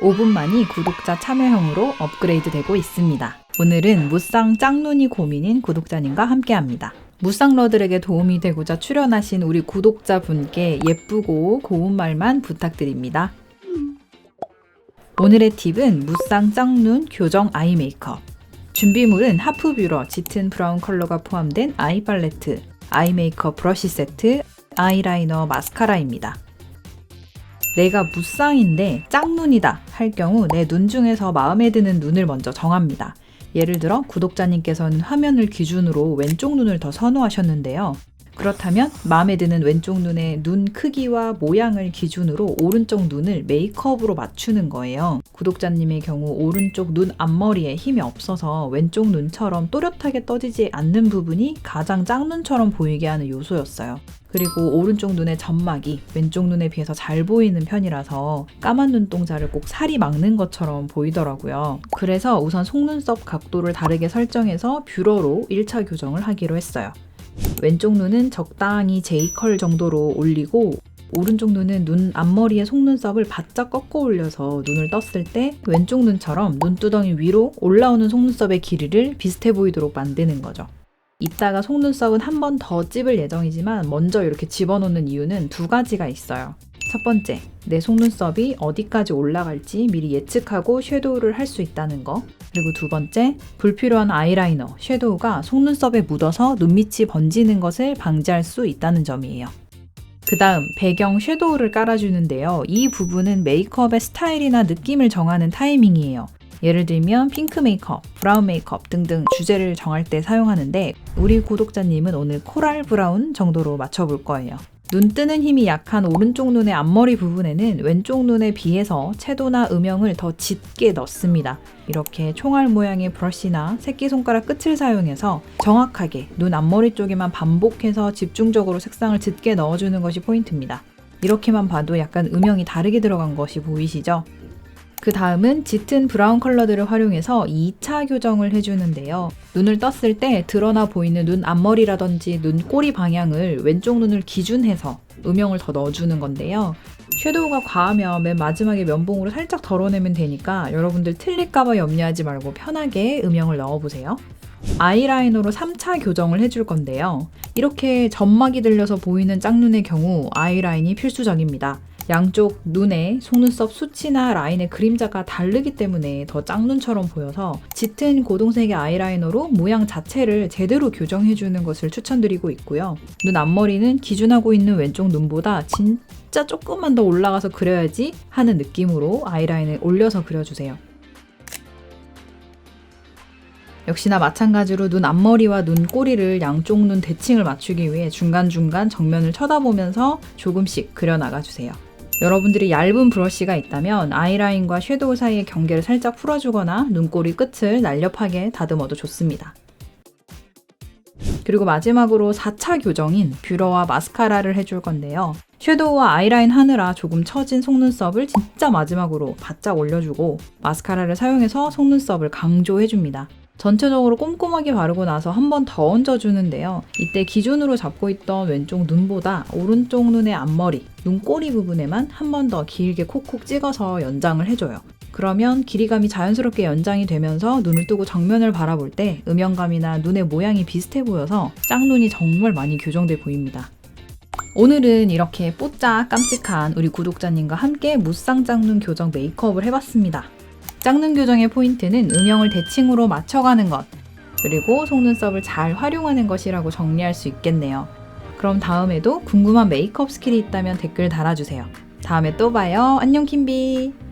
5분만이 구독자 참여형으로 업그레이드 되고 있습니다. 오늘은 무쌍 짱눈이 고민인 구독자님과 함께합니다. 무쌍러들에게 도움이 되고자 출연하신 우리 구독자분께 예쁘고 고운 말만 부탁드립니다. 오늘의 팁은 무쌍 짱눈 교정 아이 메이크업. 준비물은 하프 뷰러 짙은 브라운 컬러가 포함된 아이 팔레트, 아이 메이크업 브러쉬 세트, 아이라이너 마스카라입니다. 내가 무쌍인데 짝눈이다 할 경우 내 눈 중에서 마음에 드는 눈을 먼저 정합니다. 예를 들어 구독자님께서는 화면을 기준으로 왼쪽 눈을 더 선호하셨는데요. 그렇다면 마음에 드는 왼쪽 눈의 눈 크기와 모양을 기준으로 오른쪽 눈을 메이크업으로 맞추는 거예요. 구독자님의 경우 오른쪽 눈 앞머리에 힘이 없어서 왼쪽 눈처럼 또렷하게 떠지지 않는 부분이 가장 짝눈처럼 보이게 하는 요소였어요. 그리고 오른쪽 눈의 점막이 왼쪽 눈에 비해서 잘 보이는 편이라서 까만 눈동자를 꼭 살이 막는 것처럼 보이더라고요. 그래서 우선 속눈썹 각도를 다르게 설정해서 뷰러로 1차 교정을 하기로 했어요. 왼쪽 눈은 적당히 J컬 정도로 올리고 오른쪽 눈은 눈 앞머리에 속눈썹을 바짝 꺾어 올려서 눈을 떴을 때 왼쪽 눈처럼 눈두덩이 위로 올라오는 속눈썹의 길이를 비슷해 보이도록 만드는 거죠. 이따가 속눈썹은 한 번 더 찝을 예정이지만 먼저 이렇게 집어넣는 이유는 두 가지가 있어요. 첫 번째, 내 속눈썹이 어디까지 올라갈지 미리 예측하고 섀도우를 할 수 있다는 거. 그리고 두 번째, 불필요한 아이라이너, 섀도우가 속눈썹에 묻어서 눈밑이 번지는 것을 방지할 수 있다는 점이에요. 그 다음, 배경 섀도우를 깔아주는데요. 이 부분은 메이크업의 스타일이나 느낌을 정하는 타이밍이에요. 예를 들면 핑크 메이크업, 브라운 메이크업 등등 주제를 정할 때 사용하는데 우리 구독자님은 오늘 코랄 브라운 정도로 맞춰볼 거예요. 눈 뜨는 힘이 약한 오른쪽 눈의 앞머리 부분에는 왼쪽 눈에 비해서 채도나 음영을 더 짙게 넣습니다. 이렇게 총알 모양의 브러쉬나 새끼손가락 끝을 사용해서 정확하게 눈 앞머리 쪽에만 반복해서 집중적으로 색상을 짙게 넣어주는 것이 포인트입니다. 이렇게만 봐도 약간 음영이 다르게 들어간 것이 보이시죠? 그 다음은 짙은 브라운 컬러들을 활용해서 2차 교정을 해주는데요. 눈을 떴을 때 드러나 보이는 눈 앞머리라든지 눈 꼬리 방향을 왼쪽 눈을 기준해서 음영을 더 넣어주는 건데요. 섀도우가 과하면 맨 마지막에 면봉으로 살짝 덜어내면 되니까 여러분들 틀릴까봐 염려하지 말고 편하게 음영을 넣어보세요. 아이라이너로 3차 교정을 해줄 건데요. 이렇게 점막이 들려서 보이는 짝눈의 경우 아이라인이 필수적입니다. 양쪽 눈에 속눈썹 수치나 라인의 그림자가 다르기 때문에 더 짝눈처럼 보여서 짙은 고동색의 아이라이너로 모양 자체를 제대로 교정해주는 것을 추천드리고 있고요. 눈 앞머리는 기준하고 있는 왼쪽 눈보다 진짜 조금만 더 올라가서 그려야지 하는 느낌으로 아이라인을 올려서 그려주세요. 역시나 마찬가지로 눈 앞머리와 눈 꼬리를 양쪽 눈 대칭을 맞추기 위해 중간중간 정면을 쳐다보면서 조금씩 그려나가 주세요. 여러분들이 얇은 브러쉬가 있다면 아이라인과 섀도우 사이의 경계를 살짝 풀어주거나 눈꼬리 끝을 날렵하게 다듬어도 좋습니다. 그리고 마지막으로 4차 교정인 뷰러와 마스카라를 해줄 건데요. 섀도우와 아이라인 하느라 조금 처진 속눈썹을 진짜 마지막으로 바짝 올려주고 마스카라를 사용해서 속눈썹을 강조해줍니다. 전체적으로 꼼꼼하게 바르고 나서 한 번 더 얹어주는데요. 이때 기준으로 잡고 있던 왼쪽 눈보다 오른쪽 눈의 앞머리, 눈꼬리 부분에만 한 번 더 길게 콕콕 찍어서 연장을 해줘요. 그러면 길이감이 자연스럽게 연장이 되면서 눈을 뜨고 정면을 바라볼 때 음영감이나 눈의 모양이 비슷해 보여서 짝눈이 정말 많이 교정돼 보입니다. 오늘은 이렇게 뽀짝 깜찍한 우리 구독자님과 함께 무쌍 짝눈 교정 메이크업을 해봤습니다. 짝눈 교정의 포인트는 음영을 대칭으로 맞춰가는 것, 그리고 속눈썹을 잘 활용하는 것이라고 정리할 수 있겠네요. 그럼 다음에도 궁금한 메이크업 스킬이 있다면 댓글 달아주세요. 다음에 또 봐요. 안녕 킴비!